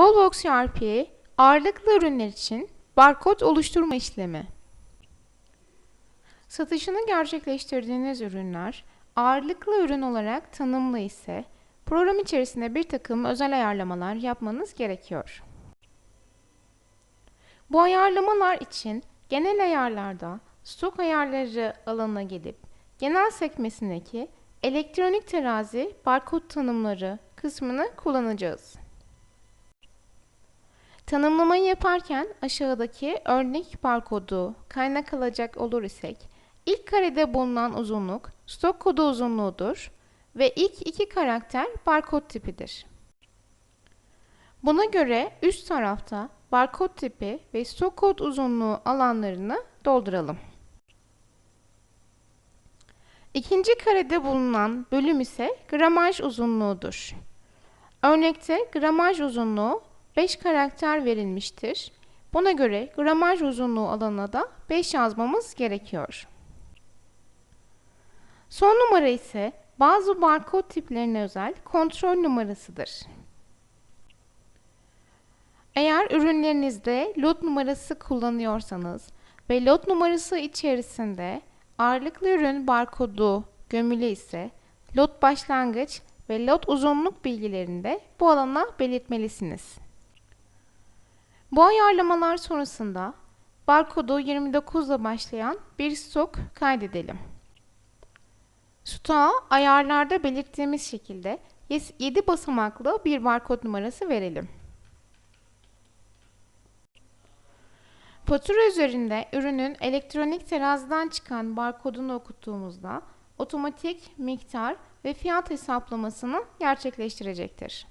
Volvox ERP, ağırlıklı ürünler için barkod oluşturma işlemi. Satışını gerçekleştirdiğiniz ürünler ağırlıklı ürün olarak tanımlı ise program içerisinde bir takım özel ayarlamalar yapmanız gerekiyor. Bu ayarlamalar için genel ayarlarda stok ayarları alanına gelip genel sekmesindeki elektronik terazi barkod tanımları kısmını kullanacağız. Tanımlamayı yaparken aşağıdaki örnek barkodu kaynak alacak olur isek, ilk karede bulunan uzunluk stok kodu uzunluğudur ve ilk iki karakter barkod tipidir. Buna göre üst tarafta barkod tipi ve stok kod uzunluğu alanlarını dolduralım. İkinci karede bulunan bölüm ise gramaj uzunluğudur. Örnekte gramaj uzunluğu 5 karakter verilmiştir. Buna göre gramaj uzunluğu alanına da 5 yazmamız gerekiyor. Son numara ise bazı barkod tiplerine özel kontrol numarasıdır. Eğer ürünlerinizde lot numarası kullanıyorsanız ve lot numarası içerisinde ağırlıklı ürün barkodu gömülü ise lot başlangıç ve lot uzunluk bilgilerini de bu alana belirtmelisiniz. Bu ayarlamalar sonrasında barkodu 29 ile başlayan bir stok kaydedelim. Stoğa ayarlarda belirttiğimiz şekilde 7 basamaklı bir barkod numarası verelim. Fatura üzerinde ürünün elektronik teraziden çıkan barkodunu okuttuğumuzda otomatik miktar ve fiyat hesaplamasını gerçekleştirecektir.